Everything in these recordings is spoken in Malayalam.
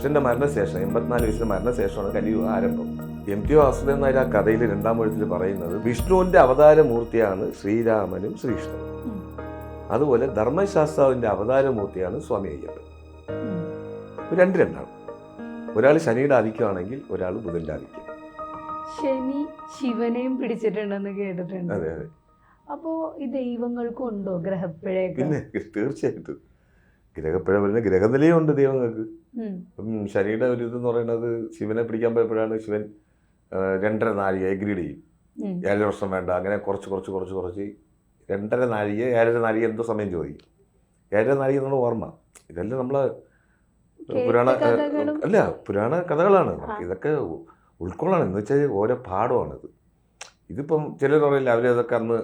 കൃഷ്ണന്റെ മരണശേഷം എൺപത്തിനാല് വയസ്സിന് മരണശേഷമാണ് കലിയുഗ ആരംഭം. എം ടി വാസുദേവൻ നായർ ആ കഥയിൽ രണ്ടാം എഴുത്തിൽ പറയുന്നത് വിഷ്ണുവിന്റെ അവതാരമൂർത്തിയാണ് ശ്രീരാമനും ശ്രീകൃഷ്ണനും. അതുപോലെ ധർമ്മശാസ്താവിന്റെ അവതാരമൂർത്തിയാണ് സ്വാമി അയ്യപ്പൻ. രണ്ട് രണ്ടാണ്. ഒരാൾ ശനിയുടെ ആധിക്യമാണെങ്കിൽ ഒരാൾ ബുധന്റെ ആധിക്യം ശനി ശിവനെയും പിടിച്ചിട്ടുണ്ടെന്ന് കേട്ടിട്ടുണ്ട്. അതെ അതെ. അപ്പോ ഈ ദൈവങ്ങൾക്കും ഉണ്ടോ ഗ്രഹപ്പിഴയൊക്കെ? പിന്നെ തീർച്ചയായിട്ടും. ഗ്രഹപ്പിഴ ഗ്രഹനിലയും ഉണ്ട് ദൈവങ്ങൾക്ക്. അപ്പം ശനിയുടെ ഒരു ഇതെന്ന് പറയുന്നത് ശിവനെ പിടിക്കാൻ പോയപ്പോഴാണ് ശിവൻ രണ്ടര നാഴിക എഗ്രീഡ് ചെയ്യും. ഏഴര വർഷം വേണ്ട അങ്ങനെ കുറച്ച് കുറച്ച് കുറച്ച് കുറച്ച് രണ്ടര നാഴിക ഏഴര നാഴിക എന്തോ സമയം ചോദിക്കും. ഏഴര നാഴിക എന്നുള്ള ഓർമ്മ. ഇതെല്ലാം നമ്മളെ കേട്ട പുരാണ. അല്ല പുരാണ കഥകളാണ്. ഇതൊക്കെ ഉൾക്കൊള്ളാണ്. എന്ന് വെച്ചാൽ ഓരോ പാഠമാണിത്. ഇതിപ്പം ചിലർ പറയില്ല അവരതൊക്കെ അന്ന്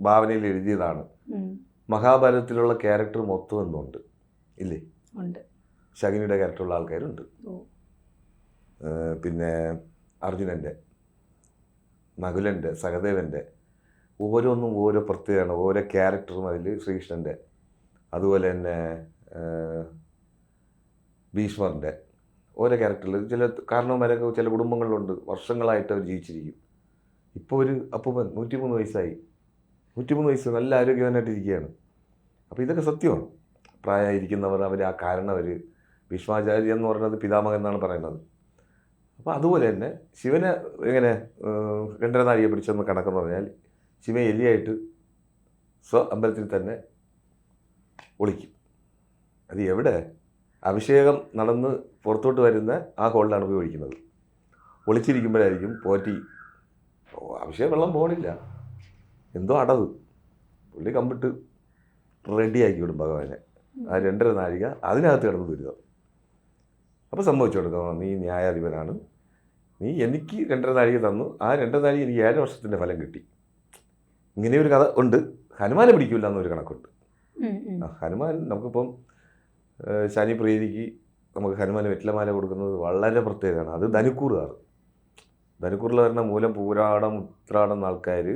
ഭാവനയിൽ എഴുതിയതാണ്. മഹാഭാരതത്തിലുള്ള ക്യാരക്ടർ മൊത്തം എന്നുണ്ട് ഇല്ലേ? ശകുനിയുടെ ക്യാരക്ടറുള്ള ആൾക്കാരുണ്ട്. പിന്നെ അർജുനന്റെ നകുലന്റെ സഹദേവന്റെ ഓരോന്നും ഓരോ പ്രത്യേകമാണ് ഓരോ ക്യാരക്ടറും അതിൽ ശ്രീകൃഷ്ണന്റെ അതുപോലെ തന്നെ ഭീഷ്മറിന്റെ ഓരോ ക്യാരക്ടറിൽ. ചില കാരണവന്മാരൊക്കെ ചില കുടുംബങ്ങളിലുണ്ട്. വർഷങ്ങളായിട്ട് അവർ ജീവിച്ചിരിക്കും. ഇപ്പോൾ ഒരു അപ്പൂപ്പൻ നൂറ്റിമൂന്ന് വയസ്സായി. നൂറ്റിമൂന്ന് വയസ്സ് നല്ല ആരോഗ്യവാനായിട്ടിരിക്കുകയാണ്. അപ്പോൾ ഇതൊക്കെ സത്യമാണ്. പ്രായമായിരിക്കുന്നവർ അവർ ആ കാരണം അവർ ഭീഷ്മാചാര്യ എന്ന് പറയുന്നത് പിതാമഹൻ എന്നാണ് പറയുന്നത്. അപ്പോൾ അതുപോലെ തന്നെ ശിവനെ എങ്ങനെ നാഴിക പിടിച്ചെന്ന് കണക്കെന്ന് പറഞ്ഞാൽ ശിവൻ എലിയായിട്ട് സ്വ അമ്പലത്തിൽ തന്നെ ഒളിക്കും. അത് എവിടെ? അഭിഷേകം നടന്ന് പുറത്തോട്ട് വരുന്ന ആ ഹോളിലാണ് പോയി ഒഴിക്കുന്നത് ഒളിച്ചിരിക്കുമ്പോഴായിരിക്കും പോറ്റി അഭിഷേകം വെള്ളം പോണില്ല. എന്തോ അടവ്. പുള്ളി കമ്പിട്ട് റെഡിയാക്കി വിടും ഭഗവാനെ. ആ രണ്ടര നാഴിക അതിനകത്ത് കിടന്ന് ദുരിതം അപ്പോൾ സംഭവിച്ചു കൊടുക്കണം നീ ന്യായാധിപനാണ്. നീ എനിക്ക് രണ്ടര നാഴിക തന്നു. ആ രണ്ടര നാഴിക എനിക്ക് ഏഴ് വർഷത്തിന്റെ ഫലം കിട്ടി. ഇങ്ങനെ ഒരു കഥ ഉണ്ട്. ഹനുമാനെ പിടിക്കില്ല എന്നൊരു കണക്കുണ്ട്. ഹനുമാൻ നമുക്കിപ്പം ശനി പ്രീതിക്ക് നമുക്ക് ഹനുമാൻ വെറ്റിലമാല കൊടുക്കുന്നത് വളരെ പ്രത്യേകമാണ്. അത് ധനുക്കൂറുകാർ. ധനുക്കൂറിൽ വരുന്ന മൂലം പൂരാടം ഉത്രാടം ആൾക്കാർ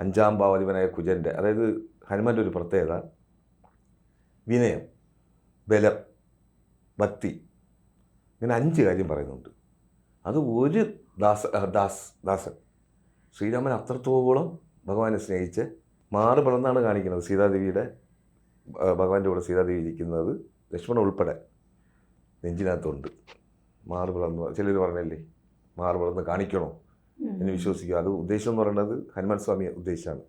അഞ്ചാം ഭാവാധിപനായ കുജന്റെ അതായത് ഹനുമാന്റെ ഒരു പ്രത്യേകത വിനയം ബലം ഭക്തി ഇങ്ങനെ അഞ്ച് കാര്യം പറയുന്നുണ്ട്. അത് ഒരു ദാസ ദാസ് ദാസൻ. ശ്രീരാമൻ അത്രത്തോളം ഭഗവാനെ സ്നേഹിച്ച് മാറി പിളർന്നാണ് കാണിക്കുന്നത് സീതാദേവിയുടെ ഭഗവാന്റെ കൂടെ സീതാദേവി ഇരിക്കുന്നത് ലക്ഷ്മണൻ ഉൾപ്പെടെ നെഞ്ചിനകത്തുണ്ട്. മാറി പിളർന്ന് ചിലർ പറഞ്ഞല്ലേ മാറി പിളർന്ന് കാണിക്കണോ എന്ന് വിശ്വസിക്കുക. അത് ഉദ്ദേശം എന്ന് പറയുന്നത് ഹനുമാൻ സ്വാമി ഉദ്ദേശമാണ്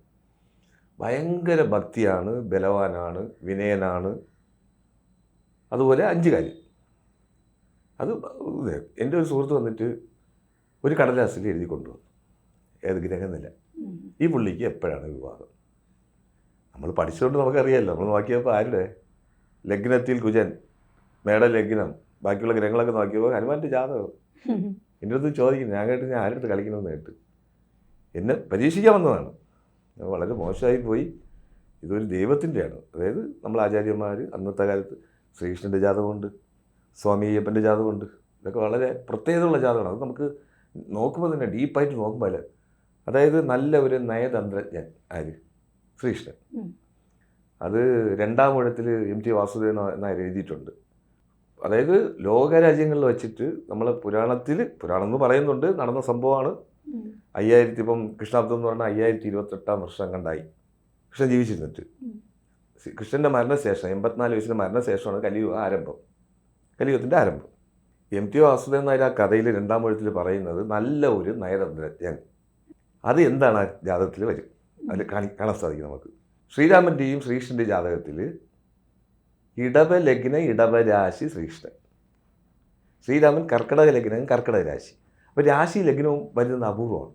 ഭയങ്കര ഭക്തിയാണ് ബലവാനാണ് വിനയനാണ്. അതുപോലെ അഞ്ച് കാര്യം. അത് എന്റെ ഒരു സുഹൃത്ത് വന്നിട്ട് ഒരു കടലാസിൽ എഴുതി കൊണ്ടുവന്നു. ഏത് ഗ്രഹനില. ഈ പുള്ളിക്ക് എപ്പോഴാണ് വിവാഹം? നമ്മൾ പഠിച്ചുകൊണ്ട് നമുക്കറിയാമല്ലോ നമ്മൾ നോക്കിയപ്പോൾ ആരുടെ? ലഗ്നത്തിൽ കുജൻ മേട ലഗ്നം ബാക്കിയുള്ള ഗ്രഹങ്ങളൊക്കെ നോക്കിയപ്പോൾ ഹനുമാന്റെ ജാതകം. എന്റെ അടുത്ത് ചോദിക്കുന്നു. ഞാൻ കേട്ട് ഞാൻ ആരുടെ അടുത്ത് കളിക്കണമെന്ന് കേട്ട്? എന്നെ പരീക്ഷിക്കാൻ വന്നതാണ്. വളരെ മോശമായി പോയി. ഇതൊരു ദൈവത്തിന്റെയാണ്. അതായത് നമ്മൾ ആചാര്യന്മാർ അന്നത്തെ കാലത്ത് ശ്രീകൃഷ്ണന്റെ ജാതകമുണ്ട് സ്വാമി അയ്യപ്പന്റെ ജാതകമുണ്ട്. ഇതൊക്കെ വളരെ പ്രത്യേകതയുള്ള ജാതകമാണ്. അത് നമുക്ക് നോക്കുമ്പോൾ തന്നെ ഡീപ്പായിട്ട് നോക്കുമ്പോൾ അല്ല? അതായത് നല്ല ഒരു നയതന്ത്രജ്ഞൻ ആര്? ശ്രീകൃഷ്ണൻ. അത് രണ്ടാം ഊഴത്തിൽ എം ടി വാസുദേവൻ നായർ എഴുതിയിട്ടുണ്ട്. അതായത് ലോകരാജ്യങ്ങളിൽ വെച്ചിട്ട് നമ്മളെ പുരാണത്തിൽ പുരാണം എന്ന് പറയുന്നുണ്ട് നടന്ന സംഭവമാണ്. അയ്യായിരത്തി ഇപ്പം കൃഷ്ണാബ്ദം എന്ന് പറഞ്ഞാൽ അയ്യായിരത്തി ഇരുപത്തെട്ടാം വർഷം കണ്ടായി. കൃഷ്ണൻ ജീവിച്ചിരുന്നിട്ട്. കൃഷ്ണന്റെ മരണശേഷം എൺപത്തിനാല് വയസ്സിന്റെ മരണശേഷമാണ് കലിയുഗ ആരംഭം. കലിയുഗത്തിന്റെ ആരംഭം. എം ടി വാസുദേവൻ നായർ ആ കഥയിൽ രണ്ടാം എഴുത്തിൽ പറയുന്നത് നല്ല ഒരു നയതന്ത്രജ്ഞൻ അത് എന്താണ് ആ ജാതകത്തിൽ വരും? അതിൽ കാണി കാണാൻ സാധിക്കും നമുക്ക്. ശ്രീരാമന്റെയും ശ്രീകൃഷ്ണന്റെ ജാതകത്തിൽ ഇടവ ലഗ്ന ഇടവ രാശി ശ്രീകൃഷ്ണൻ. ശ്രീരാമൻ കർക്കിടക ലഗ്നം കർക്കിടക രാശി. അപ്പോൾ രാശി ലഗ്നവും വരുന്നത് അപൂർവമാണ്.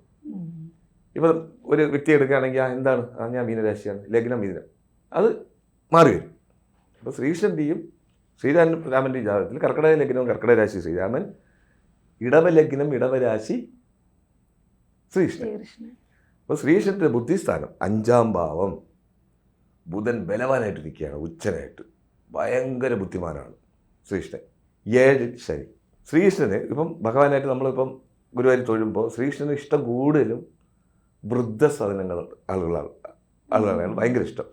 ഇപ്പം ഒരു വ്യക്തി എടുക്കുകയാണെങ്കിൽ ആ എന്താണ്? ആ ഞാൻ മീനരാശിയാണ് ലഗ്നം മീനം. അത് മാറി വരും. അപ്പോൾ ശ്രീകൃഷ്ണന്റെയും ശ്രീരാമൻ രാമന്റെയും ജാതകത്തിൽ കർക്കിടക ലഗ്നവും കർക്കിടക രാശി ശ്രീരാമൻ ഇടവ ലഗ്നം ഇടവ രാശി ശ്രീകൃഷ്ണൻ. ശ്രീകൃഷ്ണൻ. അപ്പോൾ ശ്രീകൃഷ്ണന്റെ ബുദ്ധിസ്ഥാനം അഞ്ചാം ഭാവം. ബുധൻ ബലവാനായിട്ട് ഇരിക്കുകയാണ് ഉച്ചനായിട്ട്. ഭയങ്കര ബുദ്ധിമാനാണ് ശ്രീകൃഷ്ണൻ. ഏഴ് ശനി. ശ്രീകൃഷ്ണന് ഇപ്പം ഭഗവാനായിട്ട് നമ്മളിപ്പം ഗുരുവായൂർ തൊഴുമ്പോൾ ശ്രീകൃഷ്ണന് ഇഷ്ടം കൂടുതലും വൃദ്ധസദനങ്ങൾ ആളുകളാണ്. ആളുകളാണ് ഭയങ്കര ഇഷ്ടം.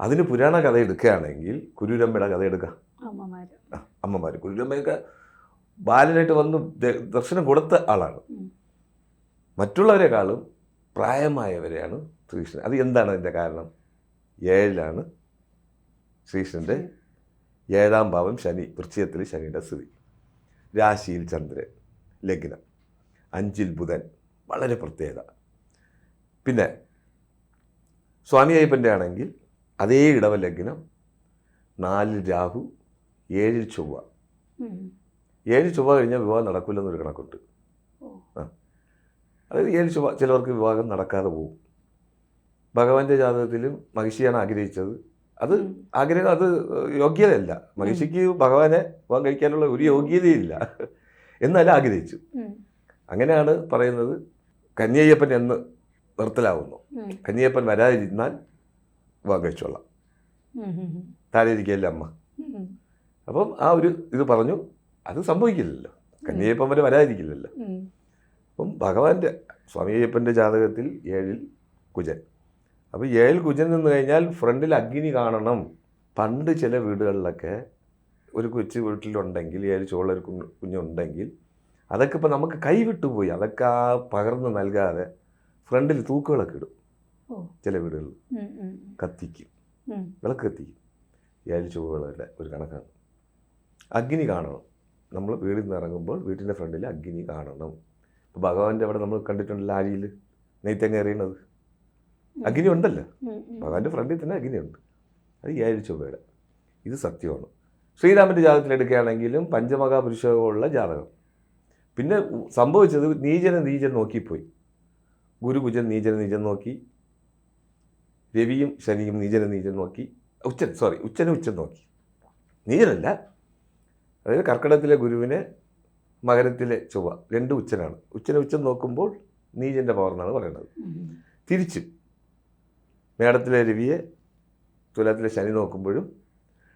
അതിന് പുരാണ കഥ എടുക്കുകയാണെങ്കിൽ കുരുരമ്മയുടെ കഥ എടുക്കുക അമ്മമാര്. അമ്മമാർ കുരുരമ്മയൊക്കെ ബാലനായിട്ട് വന്ന് ദർശനം കൊടുത്ത ആളാണ്. മറ്റുള്ളവരെക്കാളും പ്രായമായവരെയാണ് ശ്രീകൃഷ്ണൻ. അത് എന്താണ് അതിന്റെ കാരണം? ഏഴിലാണ് ശ്രീകൃഷ്ണന്റെ ഏഴാം ഭാവം ശനി വൃശ്ചികത്തിൽ ശനിയുടെ സ്ഥിതി. രാശിയിൽ ചന്ദ്രൻ ലഗ്നം. അഞ്ചിൽ ബുധൻ. വളരെ പ്രത്യേകത. പിന്നെ സ്വാമി അയ്യപ്പന്റെ ആണെങ്കിൽ അതേ ഇടവ ലഗ്നം നാലിൽ രാഹു ഏഴിൽ ചൊവ്വ. ഏഴ് ചൊവ്വ കഴിഞ്ഞാൽ വിവാഹം നടക്കില്ലെന്നൊരു കണക്കുണ്ട്. ആ. അതായത് ഏഴ് ചൊവ്വ ചിലവർക്ക് വിവാഹം നടക്കാതെ പോകും. ഭഗവാന്റെ ജാതകത്തിലും മഹിഷിയാണ് ആഗ്രഹിച്ചത്. അത്. ആഗ്രഹം അത് യോഗ്യതയല്ല. മഹിഷിക്ക് ഭഗവാനെ വിവാഹം കഴിക്കാനുള്ള ഒരു യോഗ്യതയില്ല. എന്നാലും ആഗ്രഹിച്ചു. അങ്ങനെയാണ് പറയുന്നത്. കന്യയ്യപ്പൻ എന്ന് നിർത്തലാവുന്നു. കന്യയ്യപ്പൻ വരാതിരുന്നാൽ വിവാഹം കഴിച്ചോളാം. താഴെ ഇരിക്കുകയല്ലേ അമ്മ. അപ്പം ആ ഒരു ഇത് പറഞ്ഞു അത് സംഭവിക്കില്ലല്ലോ. കന്യയ്യപ്പൻ വരെ വരാതിരിക്കില്ലല്ലോ. അപ്പം ഭഗവാന്റെ സ്വാമി അയ്യപ്പന്റെ ജാതകത്തിൽ ഏഴിൽ കുജൻ. അപ്പോൾ ഏഴിൽ കുജൻ നിന്ന് കഴിഞ്ഞാൽ ഫ്രണ്ടിൽ അഗ്നി കാണണം. പണ്ട് ചില വീടുകളിലൊക്കെ ഒരു കൊച്ചു വീട്ടിലുണ്ടെങ്കിൽ ഏഴ് ചോളൊരു കുഞ്ഞുണ്ടെങ്കിൽ അതൊക്കെ ഇപ്പോൾ നമുക്ക് കൈവിട്ടു പോയി. അതൊക്കെ ആ പകർന്ന് നൽകാതെ ഫ്രണ്ടിൽ തൂക്കുകളൊക്കെ ഇടും. ചില വീടുകളിൽ. കത്തിക്കും. വിളക്ക് കത്തിക്കും. ഏഴ് ചുവകളുടെ ഒരു കണക്കാണ്. അഗ്നി കാണണം. നമ്മൾ വീട്ടിൽ നിന്ന് ഇറങ്ങുമ്പോൾ വീട്ടിന്റെ ഫ്രണ്ടിൽ അഗ്നി കാണണം. ഇപ്പോൾ ഭഗവാന്റെ അവിടെ നമ്മൾ കണ്ടിട്ടുണ്ടല്ലോ ആഴിയിൽ നെയ്ത്തങ്ങ എറിയണത് അഗ്നി ഉണ്ടല്ലോ. ഭഗവാന്റെ ഫ്രണ്ടിൽ തന്നെ അഗ്നിയുണ്ട് അത് ഏഴ് ചൊവ്വയുടെ ഇത് സത്യമാണ്. ശ്രീരാമന്റെ ജാതകത്തിൽ എടുക്കുകയാണെങ്കിലും പഞ്ചമഹാപുരുഷമുള്ള ജാതകം. പിന്നെ സംഭവിച്ചത് നീചനെ നീചൻ നോക്കിപ്പോയി. ഗുരു കുജൻ നീചനെ നീചൻ നോക്കി. രവിയും ശനിയും നീചനെ നീചൻ നോക്കി. ഉച്ചൻ സോറി ഉച്ചനെ ഉച്ചൻ നോക്കി. നീചനല്ല. അതായത് കർക്കിടകത്തിലെ ഗുരുവിനെ മകരത്തിലെ ചൊവ്വ രണ്ട് ഉച്ചനാണ്. ഉച്ചനെ ഉച്ചൻ നോക്കുമ്പോൾ നീചന്റെ പവർ എന്നാണ് പറയുന്നത്. തിരിച്ചും മേടത്തിലെ രവിയെ തുലത്തിലെ ശനി നോക്കുമ്പോഴും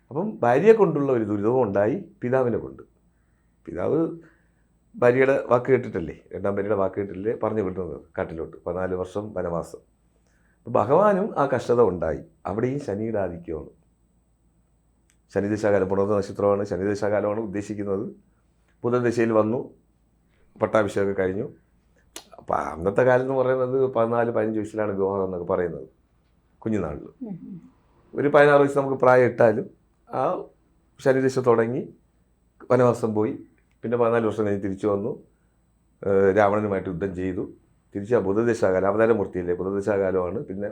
അപ്പം ഭാര്യയെ കൊണ്ടുള്ള ഒരു ദുരിതവും ഉണ്ടായി പിതാവിനെ കൊണ്ട്. പിതാവ് ഭാര്യയുടെ വാക്ക് കേട്ടിട്ടല്ലേ? രണ്ടാം ഭാര്യയുടെ വാക്ക് കേട്ടിട്ടില്ലേ? പറഞ്ഞു വിടുന്നത് കാട്ടിലോട്ട്. പതിനാല് വർഷം വനവാസം. അപ്പോൾ ഭഗവാനും ആ കഷ്ടത ഉണ്ടായി. അവിടെയും ശനിയുടെ ആധിക്യമാണ് ശനിദശാകാലം പുണർന്ന നക്ഷത്രമാണ് ശനിദശാകാലമാണ് ഉദ്ദേശിക്കുന്നത്. ബുധദശയിൽ വന്നു. പട്ടാഭിഷേകം കഴിഞ്ഞു. അപ്പം അന്നത്തെ കാലം എന്ന് പറയുന്നത് പതിനാല് പതിനഞ്ച് വയസ്സിലാണ് വിവാഹം എന്നൊക്കെ പറയുന്നത്. കുഞ്ഞുനാളിൽ. ഒരു പതിനാറ് വയസ്സ് നമുക്ക് പ്രായം ഇട്ടാലും ആ ശനിദശ തുടങ്ങി വനവാസം പോയി. പിന്നെ പതിനാല് വർഷം കഴിഞ്ഞ് തിരിച്ചു വന്നു. രാവണനുമായിട്ട് യുദ്ധം ചെയ്തു. തിരിച്ച് ആ ബുധദശാകാലം അവതാരമൂർത്തിയിലെ ബുധദശാകാലമാണ് പിന്നെ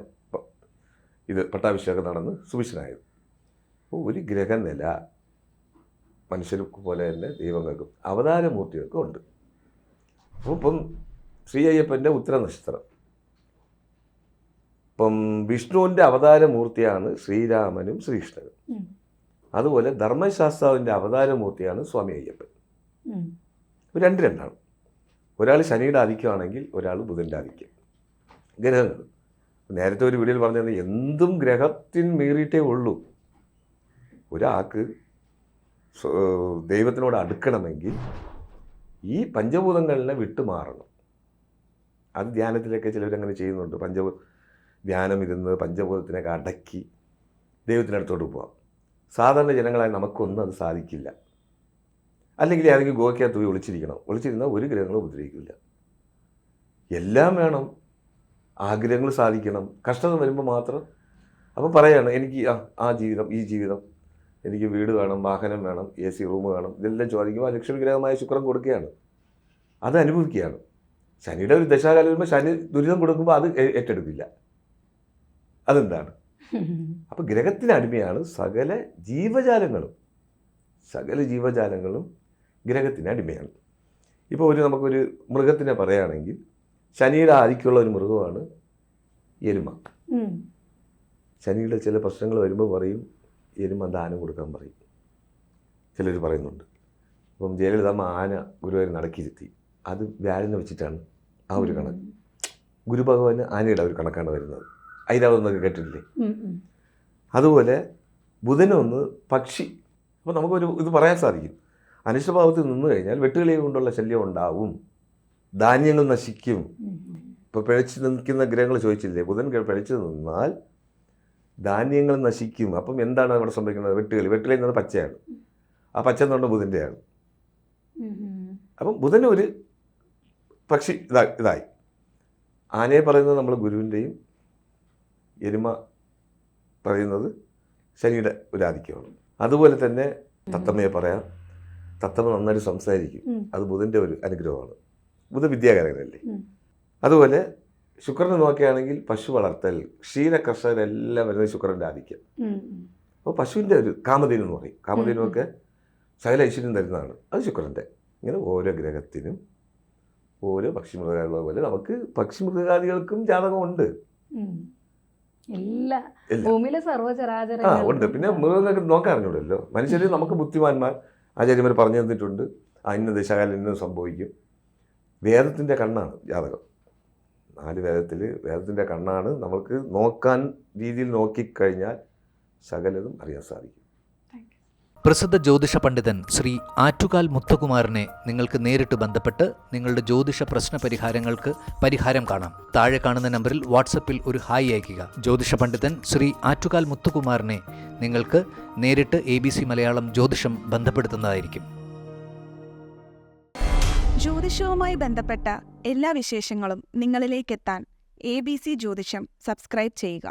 ഇത് പട്ടാഭിഷേകം നടന്ന് സുഭിക്ഷനായത്. അപ്പോൾ ഒരു ഗ്രഹനില മനുഷ്യർക്ക് പോലെ തന്നെ ദൈവങ്ങൾക്കും അവതാരമൂർത്തികൾക്കും ഉണ്ട്. അപ്പോൾ ഇപ്പം ശ്രീ അയ്യപ്പന്റെ ഉത്തര നക്ഷത്രം ഇപ്പം വിഷ്ണുവിന്റെ അവതാരമൂർത്തിയാണ് ശ്രീരാമനും ശ്രീകൃഷ്ണനും. അതുപോലെ ധർമ്മശാസ്താവിന്റെ അവതാരമൂർത്തിയാണ് സ്വാമി അയ്യപ്പൻ. രണ്ട് രണ്ടാണ് ഒരാൾ ശനിയുടെ ആധിക്യമാണെങ്കിൽ ഒരാൾ ബുധന്റെ ആധിക്യം. ഗ്രഹങ്ങൾ നേരത്തെ ഒരു വീഡിയോയിൽ പറഞ്ഞത് എന്തും ഗ്രഹത്തിന് മീറിയിട്ടേ ഉള്ളൂ. ഒരാൾക്ക് ദൈവത്തിനോട് അടുക്കണമെങ്കിൽ ഈ പഞ്ചഭൂതങ്ങളിനെ വിട്ടുമാറണം അത് ധ്യാനത്തിലൊക്കെ ചിലവരങ്ങനെ ചെയ്യുന്നുണ്ട്. പഞ്ചഭൂ ധ്യാനം ഇരുന്ന് പഞ്ചഭൂതത്തിനൊക്കെ അടക്കി ദൈവത്തിനടുത്തോട്ട് പോവാം. സാധാരണ ജനങ്ങളായി നമുക്കൊന്നും അത് സാധിക്കില്ല. അല്ലെങ്കിൽ ഏതെങ്കിലും ഗോവയ്ക്കകത്ത് പോയി ഒളിച്ചിരിക്കണം. ഒളിച്ചിരുന്നാൽ ഒരു ഗ്രഹങ്ങളും ഉപദ്രവിക്കില്ല. എല്ലാം വേണം. ആഗ്രഹങ്ങൾ സാധിക്കണം. കഷ്ടത വരുമ്പോൾ മാത്രം. അപ്പോൾ പറയാണ് എനിക്ക് ആ ആ ജീവിതം ഈ ജീവിതം. എനിക്ക് വീട് വേണം വാഹനം വേണം എ സി റൂം വേണം. ഇതെല്ലാം ചോദിക്കുമ്പോൾ ലക്ഷ്മി ഗ്രഹമായ ശുക്രൻ കൊടുക്കുകയാണ്. അത് അനുഭവിക്കുകയാണ്. ശനിയുടെ ഒരു ദശാകാലം വരുമ്പോൾ ശനി ദുരിതം കൊടുക്കുമ്പോൾ അത് ഏറ്റെടുക്കില്ല. അതെന്താണ്? അപ്പോൾ ഗ്രഹത്തിന് അടിമയാണ് സകല ജീവജാലങ്ങളും. സകല ജീവജാലങ്ങളും ഗ്രഹത്തിന് അടിമയാണ്. ഇപ്പോൾ ഒരു നമുക്കൊരു മൃഗത്തിനെ പറയുകയാണെങ്കിൽ ശനിയുടെ ആധിക്യമുള്ള ഒരു മൃഗമാണ് എരുമ. ശനിയുടെ ചില പ്രശ്നങ്ങൾ വരുമ്പോൾ പറയും എരുമ ദാനം കൊടുക്കാൻ പറയും. ചിലർ പറയുന്നുണ്ട്. അപ്പം ജയലളിതമ്മ ആന ഗുരുവായൂർ നടക്കിയിരുത്തി അത് വ്യാഴനെ വെച്ചിട്ടാണ് ആ ഒരു കണക്ക്. ഗുരുഭഗവാന് ആനയുടെ ഒരു കണക്കാണ് വരുന്നത്. ഐരാവതെന്നൊക്കെ കേട്ടിട്ടില്ലേ. അതുപോലെ ബുധനൊന്ന് പക്ഷി. അപ്പോൾ നമുക്കൊരു ഇത് പറയാൻ സാധിക്കും. അനിഷ്ടഭാവത്തിൽ നിന്ന് കഴിഞ്ഞാൽ വെട്ടുകിളിയെ കൊണ്ടുള്ള ശല്യം ഉണ്ടാവും. ധാന്യങ്ങൾ നശിക്കും. ഇപ്പോൾ പിഴച്ച് നിൽക്കുന്ന ഗ്രഹങ്ങൾ ചോദിച്ചില്ലേ? ബുധൻ പിഴച്ച് നിന്നാൽ ധാന്യങ്ങൾ നശിക്കും. അപ്പം എന്താണ് അവിടെ സംഭവിക്കുന്നത്? വെട്ടുകിളി. വെട്ടുകിളി എന്നത് പച്ചയാണ്. ആ പച്ച എന്ന് പറഞ്ഞാൽ ബുധന്റെയാണ്. അപ്പം ബുധൻ ഒരു പക്ഷി ഇതാ ഇതായി. ആനയെ പറയുന്നത് നമ്മൾ ഗുരുവിന്റെയും എരുമ പറയുന്നത് ശനിയുടെ ഒരു ആധിക്യമാണ്. അതുപോലെ തന്നെ തത്തമ്മയെ പറയാം. തത്തമ്മ നന്നായിട്ട് സംസാരിക്കും. അത് ബുധന്റെ ഒരു അനുഗ്രഹമാണ്. ബുധ വിദ്യാകാരകനല്ലേ? അതുപോലെ ശുക്രനെ നോക്കുകയാണെങ്കിൽ പശു വളർത്തൽ ക്ഷീര കർഷകരെല്ലാം വരുന്നത് ശുക്രന്റെ ആധിക്യം. അപ്പോൾ പശുവിന്റെ ഒരു കാമധേനു എന്ന് പറയും. കാമധേനുവൊക്കെ സകല ഐശ്വര്യം തരുന്നതാണ്. അത് ശുക്രന്റെ ഇങ്ങനെ ഓരോ ഗ്രഹത്തിനും ഓരോ പക്ഷിമൃഗാദികളെ പോലെ നമുക്ക് പക്ഷിമൃഗാദികൾക്കും ജാതകമുണ്ട്. ആ ഉണ്ട്. പിന്നെ മൃഗങ്ങൾക്ക് നോക്കാൻ അറിഞ്ഞൂടല്ലോ. മനുഷ്യർ നമുക്ക് ബുദ്ധിമാന്മാർ ആചാര്യന്മാർ പറഞ്ഞു തന്നിട്ടുണ്ട്. ആ ഇന്ന ദശകാലം ഇന്നും സംഭവിക്കും. വേദത്തിന്റെ കണ്ണാണ് ജാതകം. നാല് വേദത്തിൽ വേദത്തിന്റെ കണ്ണാണ് നമ്മൾക്ക് നോക്കാൻ രീതിയിൽ നോക്കിക്കഴിഞ്ഞാൽ സകലതും അറിയാൻ സാധിക്കും. പ്രസിദ്ധ ജ്യോതിഷ പണ്ഡിതൻ ശ്രീ ആറ്റുകാൽ മുത്തകുമാരനെ നിങ്ങൾക്ക് നേരിട്ട് ബന്ധപ്പെട്ട് നിങ്ങളുടെ ജ്യോതിഷ പ്രശ്ന പരിഹാരങ്ങൾക്ക് പരിഹാരം കാണാം. താഴെ കാണുന്ന നമ്പറിൽ വാട്സപ്പിൽ ഒരു ഹായ് അയയ്ക്കുക. ജ്യോതിഷ പണ്ഡിതൻ ശ്രീ ആറ്റുകാൽ മുത്തുകുമാറിനെ നിങ്ങൾക്ക് നേരിട്ട് എ ബി സി മലയാളം ജ്യോതിഷം ബന്ധപ്പെടുത്തുന്നതായിരിക്കും. ജ്യോതിഷവുമായി ബന്ധപ്പെട്ട എല്ലാ വിശേഷങ്ങളും നിങ്ങളിലേക്കെത്താൻ A B C Jyothisham subscribe ചെയ്യുക.